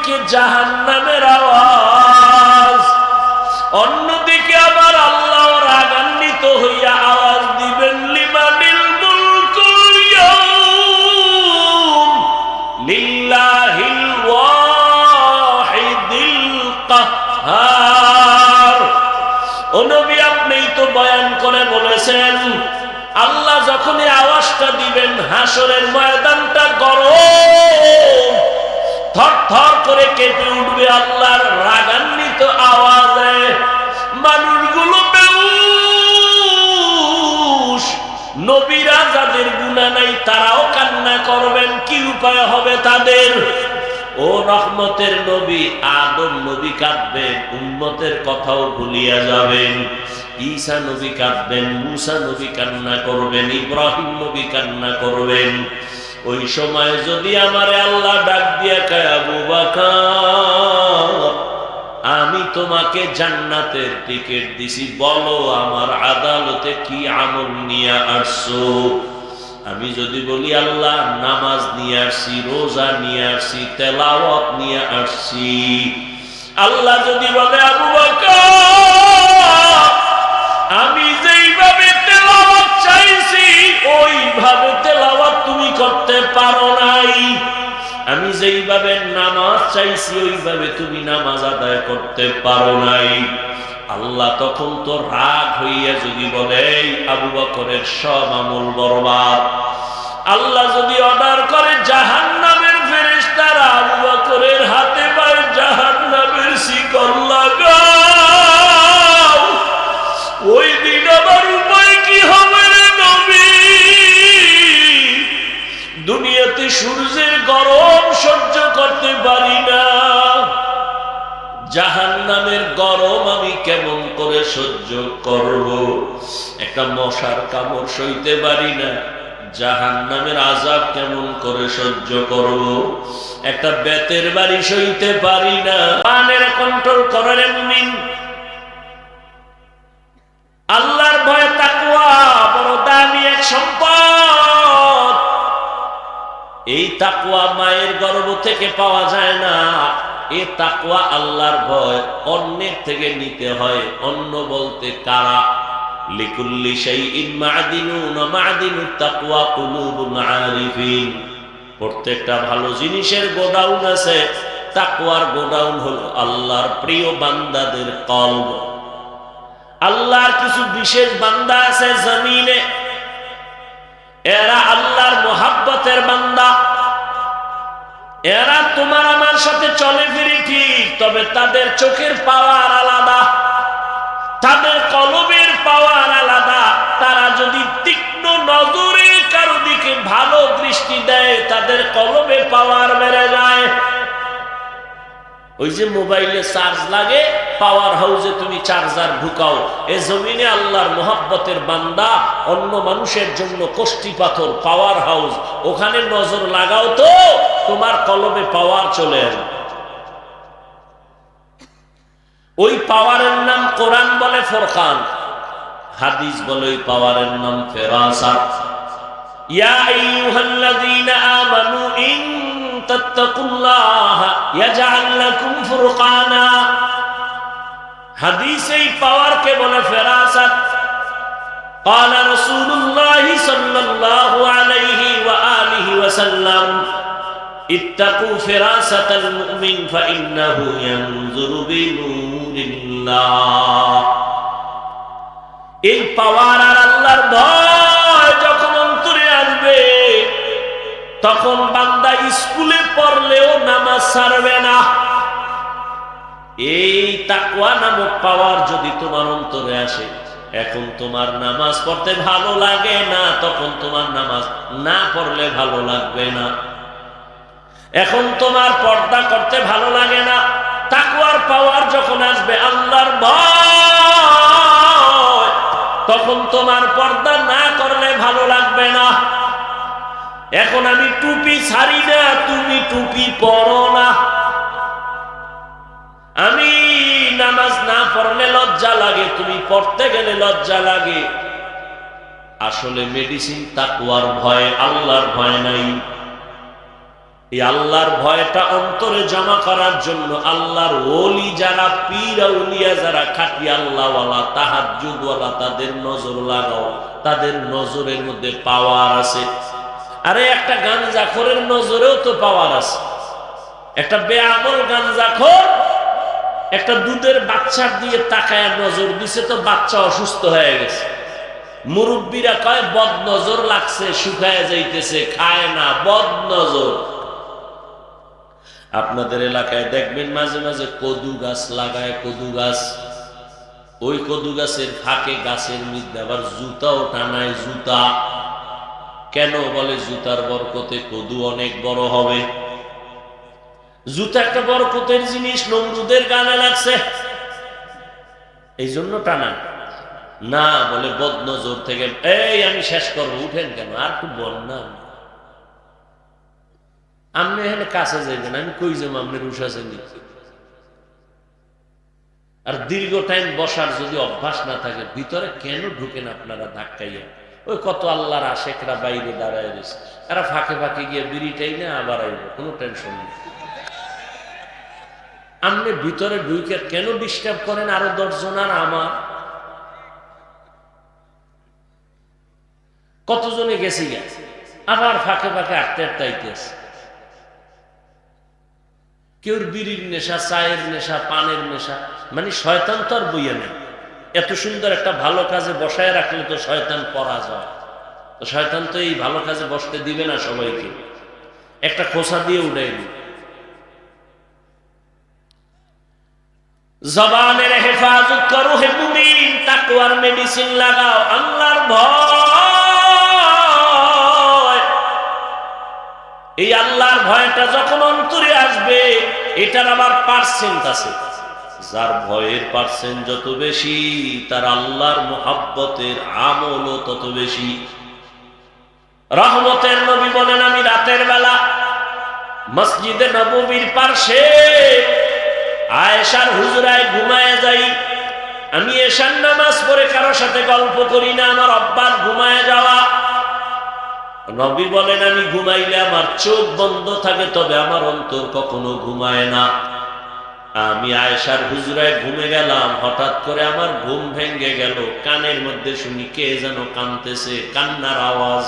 অন্যদিকে জাহান নামের আওয়াজ, অন্যদিকে আবার আল্লাহ রাগান্বিত হইয়া আওয়াজ দিবেন আল্লাহ যখনই আওয়াজটা দিবেন হাসরের ময়দানটা গরম থর থর করে কেঁপে উঠবে আল্লাহর রাগান্বিত আওয়াজে। মানুষগুলো নবীরা যাদের গুণা নাই, তারাও কান্না করবেন, কি উপায় হবে তাদের? ও রহমতের নবী, আদম নবী কাঁদবেন উন্মতের কথাও ভুলিয়া যাবেন। ঈসা নবী কাঁদবেন, মুসা নবী কান্না করবেন, ইব্রাহিম নবী কান্না করবেন। ওই সময় যদি আমারে আল্লাহ ডাক দিয়া কায়, আবু আমি তোমাকে জান্নাতের টিকিট দিছি, বলো আমার আদালতে কি আমল নিয়ে আসছো? আমি যদি বলি, আল্লাহ, নামাজ নিয়ে আসছি, রোজা নিয়ে আসছি, তেলাওয়াত নিয়ে আসছি। আল্লাহ যদি বলে, আবু আমি যেইভাবে তেলাওয়াত চাইছি, ওইভাবে পারো নাই। আমি যেইভাবে নামাজ চাইছি, ওইভাবে তুমি নামাজ আদায় করতে পারো নাই। আল্লাহ তখন তো রাগ হইয়া যদি বলে আবু বকরের সব আমল বরবাদ। আল্লাহ যদি অর্ডার করে জাহান নামের ফেরেশতারা আবু বকরের হাতে জাহান নামের গরম আমি কেমন করে সহ্য করব? একটা মশার কামড় সইতে পারি না। জাহান নামের আজাব কেমন করে সহ্য করব? একটা বেতের বাড়ি সইতে পারি না। পানের কন্ট্রোল করে মুমিন। আল্লাহর ভয় তাকুয়া বড় দামি এক সম্পদ। এই তাকুয়া মায়ের গর্ভ থেকে পাওয়া যায় না। এ তাকুয়া আল্লাহর ভয়, অন্যের থেকে নিতে হয়। অন্য বলতে কারা? লিকুল্লি সেই প্রত্যেকটা ভালো জিনিসের গোডাউন আছে। তাকুয়ার গোডাউন হলো আল্লাহর প্রিয় বান্দাদের কলব। আল্লাহর কিছু বিশেষ বান্দা আছে জমিনে। এরা আল্লাহর মোহাব্বতের বান্দা। এরা তোমার আমার সাথে চলে ফিরে ঠিক, তবে তাদের চোখের পাওয়ার আলাদা। তাদের কলমের পাওয়ার আলাদা। তারা যদি তীক্ষ্ণ নজরে কারও দিকে ভালো দৃষ্টি দেয়, তাদের কলমে পাওয়ার বেড়ে যায়। ওই যে মোবাইলে চার্জ লাগে পাওয়ার হাউসে তুমি চার্জার ঢুকাও। এ জমিনে আল্লাহর মোহাব্বতের বান্দা, অন্য মানুষের জন্য কষ্টি পাথর পাওয়ার হাউস ওখানে নজর লাগাও তো, তোমার কলমে পাওয়ার চলে আসবে। ওই পাওয়ারের নাম কোরআন বলে ফরকান, হাদিস বলে ওই পাওয়ারের নাম ফেরাসাত ইয়া আইয়ুহাল্লাযীনা আমানু ইন তাত্তাকুল্লাহ ইয়াজআল লাকুম ফুরকানা হাদিস এই পাওয়ারকে বলে ফেরাসাত قال رسول الله صلى الله عليه وآله وسلم اتقوا فراسة المؤمن فإنه ينظر بنور الله এই পাওয়ার আর আল্লাহর ভয় তখন বান্দা স্কুলে পড়লেও নামাজ ছাড়বে না। এই তাকুয়া নামক পাওয়ার যদি তোমার অন্তরে আসে, এখন তোমার নামাজ পড়তে ভালো লাগে না, তখন তোমার নামাজ না পড়লে ভালো লাগবে না। এখন তোমার পর্দা করতে ভালো লাগে না তাকুয়ার পাওয়ার যখন আসবে আল্লাহর ভয়, তখন তোমার পর্দা না করলে ভালো লাগবে না। এখন আমি টুপি ছাড়ি না, তুমি টুপি পরো না। আমি নামাজ না পড়লে লজ্জা লাগে, তুমি পড়তে গেলে লজ্জা লাগে। আসলে মেডিসিন তাকুয়ার ভয়, আল্লাহর ভয় নাই। এই আল্লাহর ভয়টা অন্তরে জমা করার জন্য আল্লাহর ওলি যারা, পীর উলিয়া যারা খাটি আল্লাহওয়ালা তাহার যুগওয়ালা তাদের নজর লাগাও। তাদের নজরের মধ্যে পাওয়ার আছে। আরে একটা গাঞ্জাখোরের নজরেও তো পাওয়ার আছে। একটা বেআমল গাঞ্জাখোর একটা দুধের বাচ্চার দিয়ে তাকায় নজর দিছে তো বাচ্চা অসুস্থ হয়ে গেছে। মুরব্বীরা কয় বদ নজর লাগছে, শুকায় যাইতেছে, খায় না বদ নজর আপনাদের এলাকায় দেখবেন মাঝে মাঝে কদু গাছ লাগায়, কদু গাছ। ওই কদু গাছের ফাঁকে গাছের মধ্যে আবার জুতাও টানায়, জুতা। কেন বলে জুতার বরকতে কদু অনেক বড় হবে? জুতা একটা বরকতের জিনিস, নমরুদের গানে লাগছে। এই জন্য টানা। না বলে বদনজর থেকে, এই আমি শেষ করব, উঠেন কেন? আর একটু বন্যা আপনি এখানে কাছে যাইবেন, আমি কই যাব? আপনার উঠাছে আর দীর্ঘ টাইম বসার যদি অভ্যাস না থাকে, ভিতরে কেন ঢুকেন আপনারা ধাক্কাইয়া? ওই কত আল্লাহর আশেকরা বাইরে দাঁড়ায় রয়েছে। এরা ফাঁকে ফাঁকে গিয়ে বিড়িটাই না আবার আইব কোনো টেনশন নেই। আপনি ভিতরে ঢুকে কেন ডিস্টার্ব করেন আরও দশজন আর আমার? কতজনে গেছে গেছে আবার ফাঁকে ফাঁকে আটতে আটতে কেউর বিড়ির নেশা, চায়ের নেশা, পানের নেশা মানে শয়তান তো আর বইয়া নেই। এত সুন্দর একটা ভালো কাজে বসায় রাখলে তো শয়তান পরা যায় তো শয়তান তো এই ভালো কাজে বসতে দিবে না সবাইকে। একটা খোসা দিয়ে উঠাই দিবে। জবানের হেফাজত করো হে মুমিন, তাকওয়ার মেডিসিন লাগাও, আল্লাহর ভয়। এই আল্লাহর ভয়টা যখন অন্তরে আসবে, এটার আবার পার্সেন্ট আছে। যার ভয়ের পার্সেন্ট যত বেশি, তার আল্লাহর মোহাব্বতের আমলও তত বেশি। রহমতের নবী বলেন, আমি রাতের বেলা মসজিদে নববীর পার্শ্বে আয়েশার হুজরায় ঘুমায় যাই। আমি এশার নামাজ পড়ে কারোর সাথে গল্প করি না, আমার অব্বাস ঘুমায় যাওয়া। নবী বলেন, আমি ঘুমাইলে আমার চোখ বন্ধ থাকে, তবে আমার অন্তর কখনো ঘুমায় না। আমি আয়েশার হুজরায় ঘুমে গেলাম, হঠাৎ করে আমার ঘুম ভেঙ্গে গেল। কানের মধ্যে শুনি, কে যেন কানতেছে, কান্নার আওয়াজ।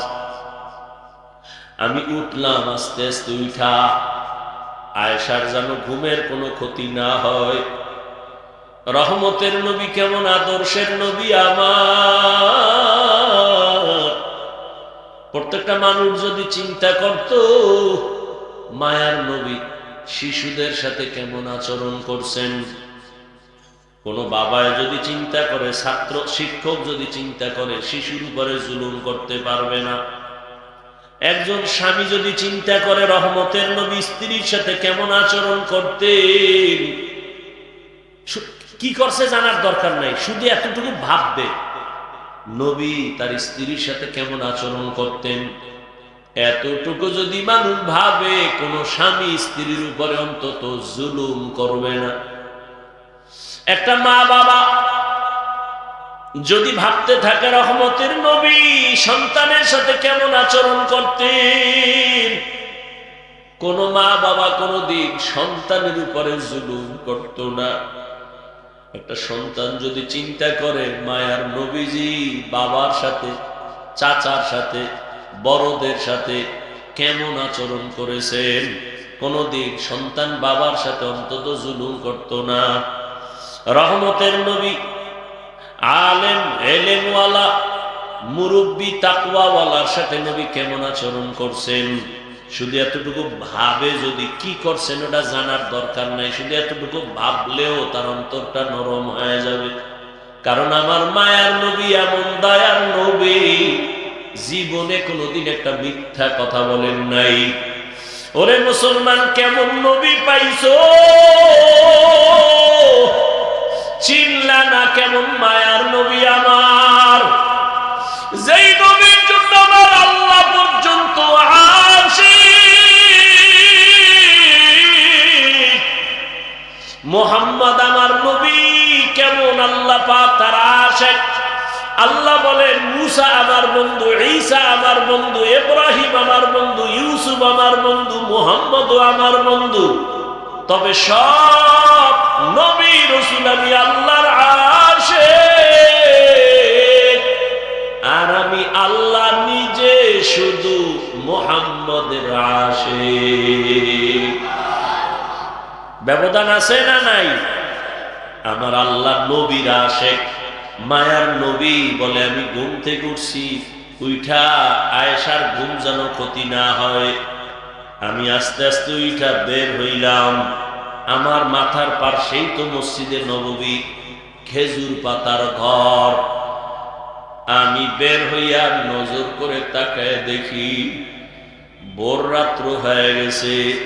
আমি উঠলাম, আস্তে আস্তে উঠা আয়েশার যেন ঘুমের কোনো ক্ষতি না হয়। রহমতের নবী কেমন, আদর্শের নবী আমার। প্রত্যেকটা মানুষ যদি চিন্তা করত, মায়ার নবী শিশুদের সাথে কেমন আচরণ করছেন? কোন বাবায় যদি চিন্তা করে, ছাত্র, শিক্ষক যদি চিন্তা করে, শিশুর উপরে জুলুম করতে পারবে না। একজন স্বামী যদি চিন্তা করে, রহমতের নবী স্ত্রীর সাথে কেমন আচরণ করতেন? কি করছে জানার দরকার নাই, শুধু এতটুকু ভাববে। নবী তার স্ত্রীর সাথে কেমন আচরণ করতেন? এতটুকু যদি মানুষ ভাবে, কোন স্বামী স্ত্রীর উপরে অন্তত জুলুম করবে না। একটা মা বাবা যদি ভাবতে থাকে, রহমতের নবী সন্তানের সাথে কেমন আচরণ করতেন? কোন মা বাবা কোনো দিন সন্তানের উপরে জুলুম করত না। একটা সন্তান যদি চিন্তা করে, মায়ার নবীজি বাবার সাথে, চাচার সাথে বড়দের সাথে কেমন আচরণ করেছেন? কোনদিন সন্তান বাবার সাথে অন্তত জুলুম করত না। রহমতের নবী আলেম, এলেমওয়ালা, মুরব্বী, তাকওয়াওয়ালার সাথে নবী কেমন আচরণ করছেন? শুধু এতটুকু ভাবে যদি কি করছেন ওটা জানার দরকার নাই। শুধু এতটুকু ভাবলেও তার অন্তরটা নরম হয়ে যাবে। কারণ আমার মায়ার নবী এমন দয়ার জীবনে কোনোদিন একটা মিথ্যা কথা বলেন নাই। ওরে মুসলমান, কেমন নবী পাইছো? চিনলা না, কেমন মায়ার নবী আমার। যেই নবীর জন্য আমার আল্লাহ পর্যন্ত আসি। মোহাম্মদ আমার নবী, কেমন আল্লাহ পা তার আশেক। আল্লাহ বলেন, মুসা আমার বন্ধু, ঈসা আমার বন্ধু, ইব্রাহিম আমার বন্ধু, ইউসুফ আমার বন্ধু মুহাম্মদ আমার বন্ধু। তবে সব নবী রসুল আমি আল্লাহর আসে আর আমি আল্লাহ নিজে শুধু মোহাম্মদের আসে ব্যবধান আছে না নাই? আমার আল্লাহ নবীর আশেক। মায়ার নবী বলে আমি ঘুম থেকে উঠছি, উইঠা আয়েশার ঘুম যেন ক্ষতি না হয়। আমি আস্তে আস্তে উইঠা বের হইলাম। আমার মাথার পার্শ্বেই তো মসজিদে নববী, খেজুর পাতার ঘর। আমি বের হইয়া নজর করে তাকায় দেখি, ভোর রাত্র হয়ে গেছে।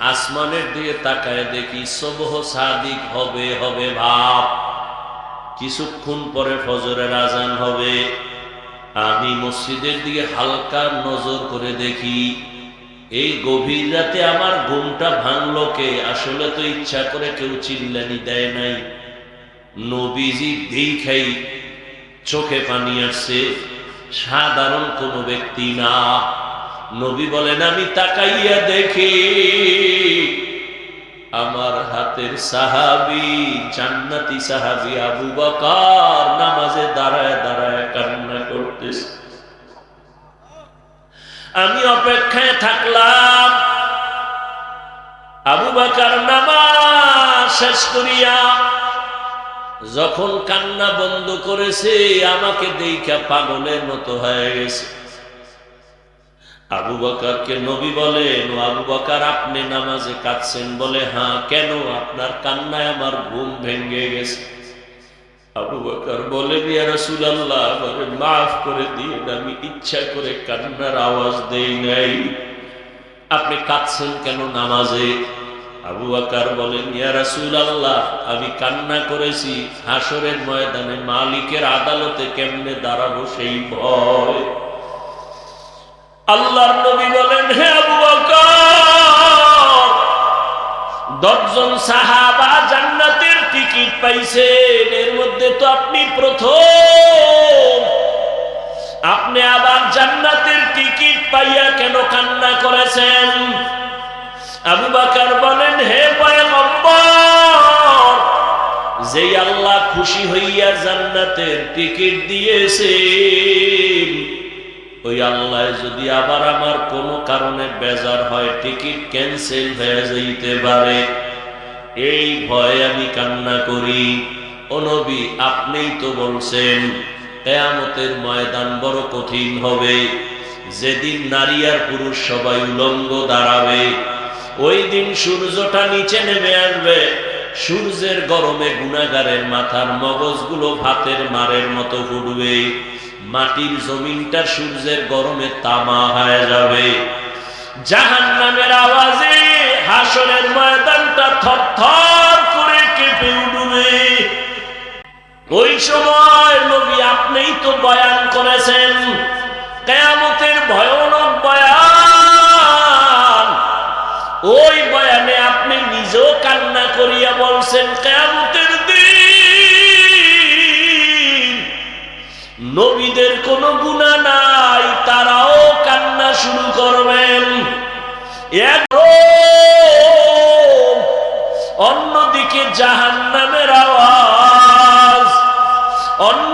আসমানের দিকে তাকায় দেখি, সবহ সাদিক হবে হবে ভাব। কিছুক্ষণ পরে ফজরের আজান হবে। আমি মসজিদের দিকে হালকা নজর করে দেখি, এই গভীর রাতে আমার ঘুমটা ভাঙলো কে? আসলে তো ইচ্ছা করে কেউ চিল্লানি দেয় নাই। নবীজি দেখাই চোখে পানি আসছে। সাধারণ কোনো ব্যক্তি না। নবী বলেন, আমি তাকাইয়া দেখি। আমার হাতের সাহাবি, জান্নাতি সাহাবি আবু বকর নামাজে দাঁড়ায় দাঁড়ায় কান্না করতেছে। আমি অপেক্ষায় থাকলাম। আবু বাকার নামাজ শেষ করিয়া যখন কান্না বন্ধ করেছে, আমাকে দেখা পাগলের মতো হয়ে গেছে। আবু বকারকে নবী বলেন ও আবু বকার, আপনি নামাজে কাঁদছেন বলে হ্যাঁ কেন? আপনার কান্নায় আমার ঘুম ভেঙে গেছে। আবু বকর বলে, ইয়া রাসূলুল্লাহ, আমারে মাফ করে দিন আমি ইচ্ছা করে কান্নার আওয়াজ দেই নাই। আপনি কাঁদছেন কেন নামাজে? আবু বকর বলেন, ইয়া আমি কান্না করেছি হাসরের ময়দানে মালিকের আদালতে কেমনে দাঁড়াবো সেই ভয়? আল্লাহর নবী বলেন, হে আবু দশজন সাহাবা জান্নাতের টিকিট পাইছেন। এর মধ্যে তো আপনি প্রথম। আপনি আবার জান্নাতের টিকিট পাইয়া কেন কান্না করেছেন? আবু বাকার বলেন, হে পয়গম্বর যে আল্লাহ খুশি হইয়া জান্নাতের টিকিট দিয়েছেন ওই আল্লাহ যদি আবার আমার কোনো কারণে বেজার হয়, টিকিট ক্যান্সেল হয়ে যাইতে পারে। এই ভয়ে আমি কান্না করি। ও নবী, আপনিই তো বলছেন, কেয়ামতের ময়দান বড় কঠিন হবে। যেদিন নারী আর পুরুষ সবাই উলঙ্গ দাঁড়াবে, ওই দিন সূর্যটা নিচে নেমে আসবে। সূর্যের গরমে গুণাগারের মাথার মগজগুলো ভাতের মারের মতো ফুটবে। মাটির জমিনটা সূর্যের গরমে তামা হয়ে যাবে। জাহান নামের আওয়াজে হাসরের ময়দানটা থর থর করে কেঁপে উঠবে। ওই সময় নবী আপনিই তো বয়ান করেছেন, কেয়ামতের ভয়ানক বয়ান। ওই বয়ানে আপনি নিজেও কান্না করিয়া বলছেন, কেয়ামতের নবীদের কোনো গুণা নাই তারাও কান্না শুরু করবেন। অন্যদিকে জাহান নামের আওয়াজ অন্যদিকে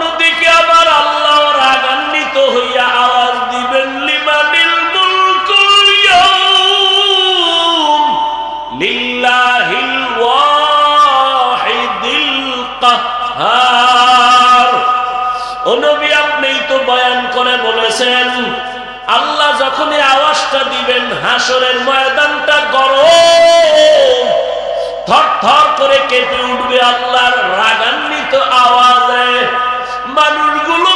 আল্লাহ যখন এই আওয়াজটা দিবেন, হাসরের ময়দানটা গরম। থর থর করে কেঁপে উঠবে আল্লাহর রাগান্বিত আওয়াজে। মানুষগুলো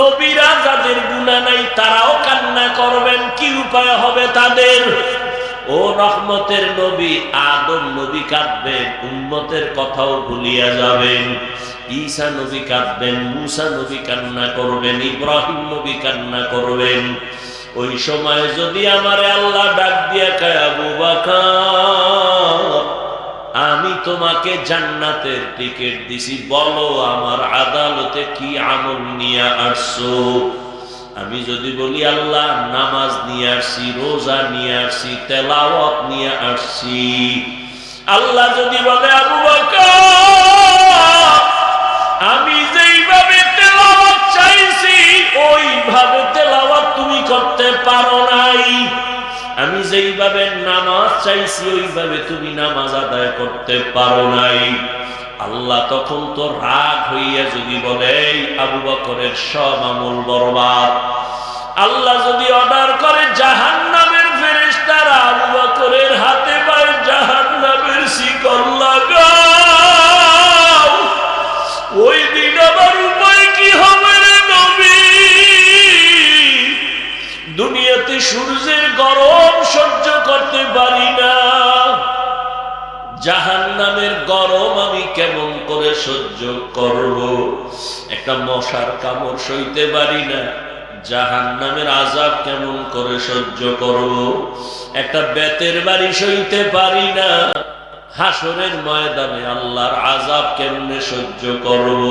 নবীরা যাদের গুণা নাই, তারাও কান্না করবেন, কি উপায় হবে তাদের? ও রহমতের নবী, আদম নবী কাঁদবেন উন্মতের কথাও ভুলিয়া যাবেন। ঈসা নবী কাঁদবেন, মুসা নবী কান্না করবেন, ইব্রাহিম নবী কান্না করবেন। ওই সময় যদি আমার আল্লাহ ডাক দিয়া কায়, আবু বাকা আমি তোমাকে জান্নাতের টিকিট দিছি, বলো আমার আদালতে কি আমল নিয়ে আসছো? আমি যদি বলি, আল্লাহ, নামাজ নিয়ে আসছি, রোজা নিয়ে আসছি, তেলাওয়াত নিয়ে আসছি। আল্লাহ যদি বলে, আবু আমি যেইভাবে তেলাওয়াত চাইছি, ওইভাবে তেলাওয়াত তুমি করতে পারো নাই। আমি যেইভাবে নামাজ চাইছি, ওইভাবে তুমি নামাজ আদায় করতে পারো নাই। আল্লাহ তখন তো রাগ হইয়া যদি বলে, "এই আবু বকরের সব আমল বরবাদ। আল্লাহ যদি অর্ডার করে জাহান নামের ফেরেশতারা আবু বকরের হাতে পায় জাহান নামের শিকল লাগাও। ওই দিন আমার উপায় কি হবে দুনিয়াতে সূর্যের গরম সহ্য করতে পারি না। জাহান নামের গরম আমি কেমন করে সহ্য করব? একটা মশার কামড় সইতে পারি না। জাহান নামের আজাব কেমন করে সহ্য করব? একটা বেতের বাড়ি সইতে পারি না। হাসরের ময়দানে আল্লাহর আজাব কেমনে সহ্য করব?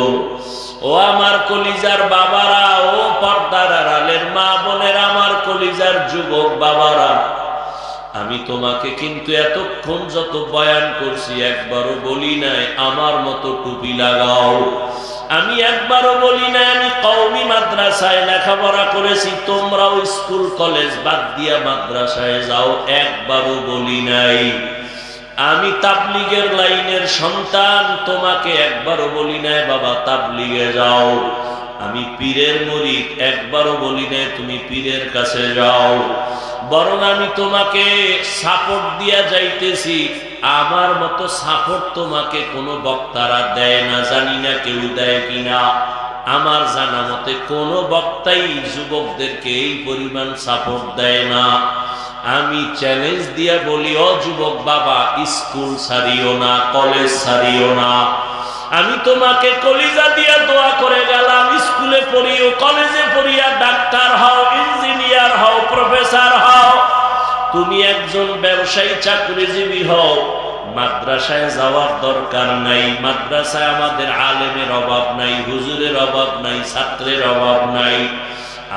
ও আমার কলিজার বাবারা, ও পর্দার আড়ালের মা বোনের, আমার কলিজার যুবক বাবারা আমি তোমাকে কিন্তু এতক্ষণ যত বয়ান করছি একবারও বলি নাই, আমার মতো টুপি লাগাও। আমি একবারও বলি নাই, আমি কওমি মাদ্রাসায় লেখাপড়া করেছি, তোমরাও স্কুল, কলেজ বাদ দিয়া মাদ্রাসায় যাও, একবারও বলি নাই। আমি তাবলিগের লাইনের সন্তান, তোমাকে একবারও বলি নাই, বাবা, তাবলিগে যাও। আমি পীরের মরিক একবারও বলি নাই, তুমি পীরের কাছে যাও। বরং আমি তোমাকে সাপোর্ট দিয়া যাইতেছি। আমার মতো সাপোর্ট তোমাকে কোনো বক্তারা দেয় না, জানি না কেউ দেয় কিনা। আমার জানা মতে কোনো বক্তাই যুবকদেরকে এই পরিমাণ সাপোর্ট দেয় না। আমি চ্যালেঞ্জ দিয়ে বলি, ও যুবক বাবা স্কুল সারিও না কলেজ সারিও না। আমি তোমাকে কলিজা দিয়া দোয়া করে গেলাম স্কুলে পড়িও কলেজে পড়িয়া ডাক্তার হও ইঞ্জিনিয়ার হও, প্রফেসর হও, তুমি একজন ব্যবসায়ী, চাকরিজীবী হও, মাদ্রাসায় যাওয়ার দরকার নাই, মাদ্রাসায় আমাদের আলেমের অভাব নাই, হুজুরের অভাব নাই, ছাত্রের অভাব নাই।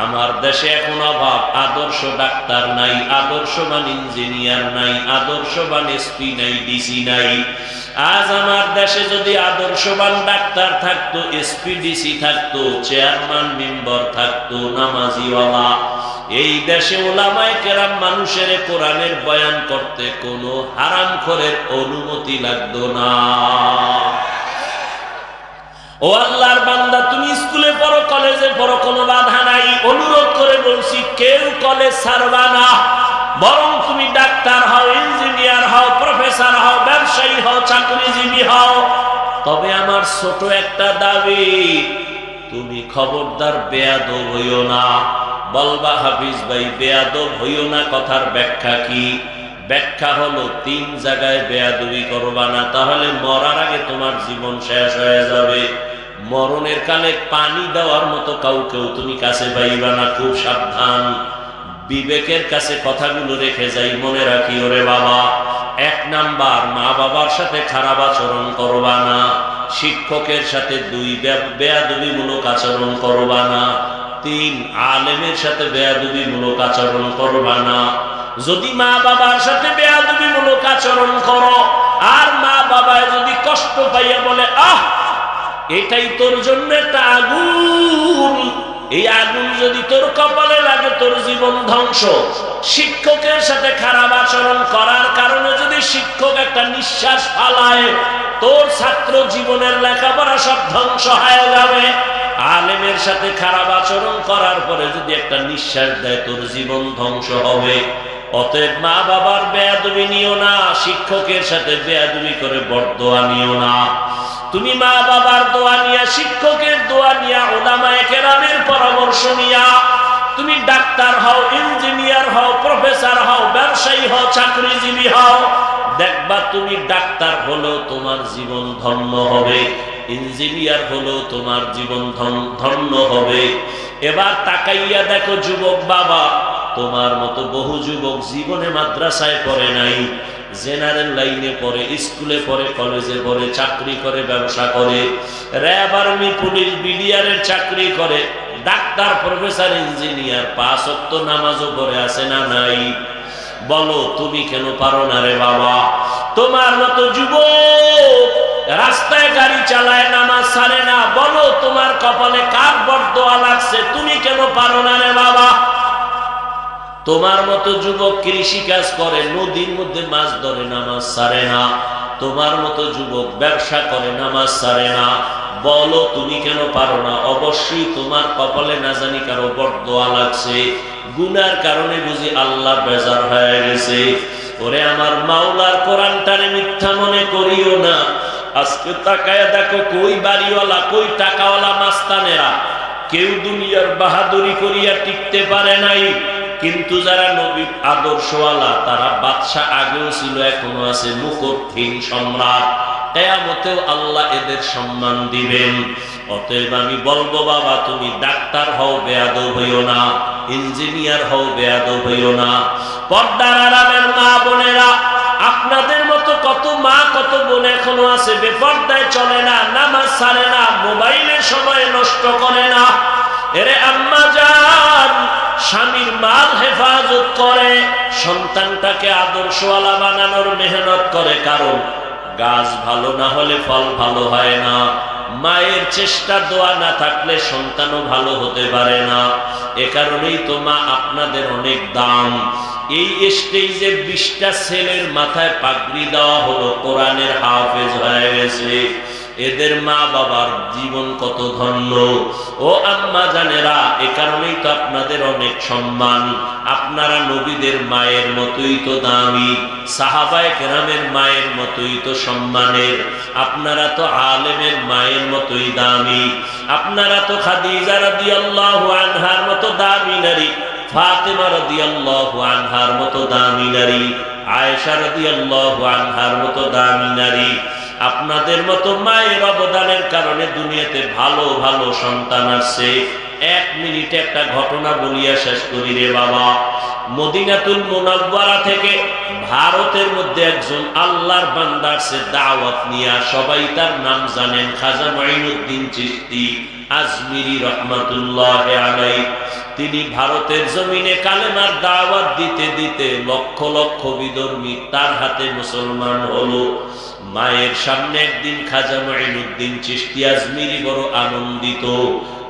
আমার দেশে এখন অভাব। আদর্শ ডাক্তার নাই, আদর্শবান ইঞ্জিনিয়ার নাই, আদর্শবান এসপি নাই, ডিসি নাই। আজ আমার দেশে যদি আদর্শবান ডাক্তার থাকতো, এসপি, ডিসি থাকতো, চেয়ারম্যান, মেম্বার থাকতো, নামাজিওয়ালা, এই দেশে ওলামায় কেরাম মানুষের কোরআনের বয়ান করতে কোনো হারাম খরের অনুমতি লাগতো না। ও আল্লাহর বান্দা, তুমি স্কুলে পড়ো, কলেজে পড়ো, কোনো বাধা নাই। অনুরোধ করে বলছি, কেউ কলেজ ছাড়বা না। বরং তুমি ডাক্তার হও, ইঞ্জিনিয়ার হও, প্রফেসর হও, ব্যবসায়ী হও, চাকরিজীবী হও। তবে আমার ছোট একটা দাবি, তুমি খবরদার বেয়াদব হইও না। বলবা, হাফিজ ভাই, বেয়াদব হইও না, কথার ব্যাখ্যা কি? ব্যাখ্যা হলো, তিন জায়গায় বেয়াদবি করবা না, তাহলে মরার আগে তোমার জীবন শেষ হয়ে যাবে। মরণের কালে পানি দেওয়ার মতো কাউকেও তুমি কাছে পাইবা না, খুব সাবধান। বিবেকের কাছে কথাগুলো রেখে যাই, মনে রাখি, ওরে বাবা, এক নাম্বার মা বাবার সাথে খারাপ আচরণ করবা না, শিক্ষকের সাথে দুই বেয়াদবিমূলক আচরণ করবা না তিন আলেমের সাথে বেয়াদবিমূলক আচরণ করবা না। যদি মা বাবার সাথে বেয়াদবিমূলক আচরণ করো, আর মা বাবা যদি কষ্ট পাইয়া বলে, আহ, এটাই তোর জন্য একটা আগুন। এই আগুন যদি তোর কপালে লাগে, তোর জীবন ধ্বংস। শিক্ষকের সাথে খারাপ আচরণ করার কারণে যদি শিক্ষক একটা নিঃশ্বাস ফালায়, তোর ছাত্র জীবনের লেখাপড়া সব ধ্বংস হয়ে যাবে। আলেমের সাথে খারাপ আচরণ করার পরে যদি একটা নিঃশ্বাস দেয়, তোর জীবন ধ্বংস হবে। অতএব মা বাবার বেয়াদবি নিও না, শিক্ষকের সাথে বেয়াদবি করে বরদোয়া নিও না। তুমি মা বাবার দোয়া নিয়া, শিক্ষকের দোয়া নিয়া, ওলামায়ে কেরামের পরামর্শ নিয়া, তুমি ডাক্তার হও, ইঞ্জিনিয়ার হও, প্রফেসর হও, ব্যবসায়ী হও, চাকরিজীবী হও, দেখবা তুমি ডাক্তার হলেও তোমার জীবন ধন্য হবে, ইঞ্জিনিয়ার হলেও তোমার জীবন ধন- ধন্য হবে। এবার তাকাইয়া দেখো যুবক বাবা তোমার মতো বহু যুবক জীবনে মাদ্রাসায় পড়ে নাই, জেনারেল লাইনে পড়ে, স্কুলে পড়ে, কলেজে পড়ে, চাকরি করে, ব্যবসা করে, র্যাব আর্মি, পুলিশ, বিডিআরের চাকরি করে, ডাক্তার, প্রফেসর, ইঞ্জিনিয়ার অক্ত নামাজও পড়ে আছে না নাই? বলো, তুমি কেন পারো না রে বাবা? তোমার মতো যুবক রাস্তায় গাড়ি চালায়, নামাজ ছাড়ে না। বলো, তোমার কপালে কার বরদোয়া লাগছে? তুমি কেন পারো না রে তোমার মতো যুবক কৃষি কাজ করে, নদীর মধ্যে মাছ ধরে, নামাজ সারে না। তোমার মতো যুবক ব্যবসা করে, নামাজ সারে না। বলো, তুমি কেন পারো না? অবশ্যই তোমার কপালে না জানি কারও বরদোয়া লাগছে। গুনার কারণে বুঝি আল্লাহ বেজার হয়ে গেছে। ওরে আমার মাওলার কোরআনটারে মিথ্যা মনে করিও না। আজকে তাকায় দেখো, কই বাড়িওয়ালা, কই টাকাওয়ালা মাস্তানেরা। কেউ দুনিয়ার বাহাদুরি করিয়া টিকতে পারে নাই। কিন্তু যারা নবী আদর্শওয়ালা, তারা বাদশাহ আগেও ছিল, এখনও আছে। মুকুটহীন সম্রাট। কেয়ামতেও আল্লাহ এদের সম্মান দিবেন। অতএব আমি বলব, বাবা, তুমি ডাক্তার হও বেয়াদ হইও না। ইঞ্জিনিয়ার হও বেয়াদ হইও না। পর্দার আরামের মা বোনেরা, আপনাদের মতো কত মা, কত বোন এখনও আছে, বেপর্দায় চলে না, নামাজ ছাড়ে না, মোবাইলে সময় নষ্ট করে না। এরে আম্মা যান স্বামীর মাল হেফাজত করে, সন্তানটাকে আদর্শওয়ালা বানানোর মেহনত করে, কারণ গাছ ভালো না হলে ফল ভালো হয় না। মায়ের চেষ্টা দোয়া না থাকলে সন্তানও ভালো হতে পারে না। এ কারণেই তো মা আপনাদের অনেক দাম। এই স্টেজে বিশটা ছেলের মাথায় পাগড়ি দেওয়া হলো, কোরআনের হাফেজ হয়ে গেছে। এদের মা বাবার জীবন কত ধন্য। ও আম্মা জানেরা, এ কারণেই তো আপনাদের অনেক সম্মান। আপনারা নবীদের মায়ের মতোই তো দামি, সাহাবায় কেরামের মায়ের মতোই তো সম্মানের। আপনারা তো আলেমের মায়ের মতোই দামি। আপনারা তো খাদিজা রাদিয়াল্লাহু আনহার মতো দামি নারী, ফাতেমা রাদিয়াল্লাহু আনহার মতো দামি নারী, আয়েশা রাদিয়াল্লাহু আনহার মতো দামি নারী। আপনাদের মতো মায়ের অবদানের কারণে দুনিয়াতে ভালো ভালো সন্তান আসছে। এক মিনিটে একটা ঘটনা বলিয়া শেষ করি রে বাবা। মদিনাতুল মোনাব্বারা থেকে ভারতের মধ্যে একজন আল্লাহর বান্দার সে দাওয়াত নিয়া। সবাই তার নাম জানেন খাজা মাইনুদ্দিন চিস্তি আজমিরি রহমাতুল্লাহ আলাই তিনি ভারতের জমিনে কালেমার দাওয়াত দিতে দিতে লক্ষ লক্ষ বিধর্মী তার হাতে মুসলমান হলো। মায়ের সামনে একদিন খাজা মঈনুদ্দিন চিশতি আজমিরি বড় আনন্দিত।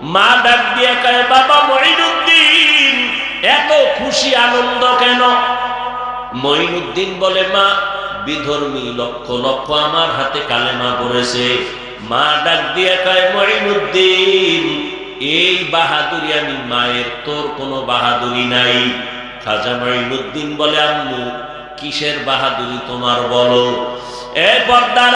মা ডাক দিয়া কয়, বাবা মঈনুদ্দিন, এত খুশি আনন্দ কেন? মঈনুদ্দিন বলে, মা, বিধর্মী লক্ষ লক্ষ আমার হাতে কালেমা পড়েছে। মা ডাক দিয়া কয়, মঈনুদ্দিন, এই বাহাদুরি আমি মায়ের তোর কোনো বাহাদুরি নাই। খাজা মঈনুদ্দিন বলে, আম্মু, কিসের বাহাদুরি তোমার বলো? এ পর্দার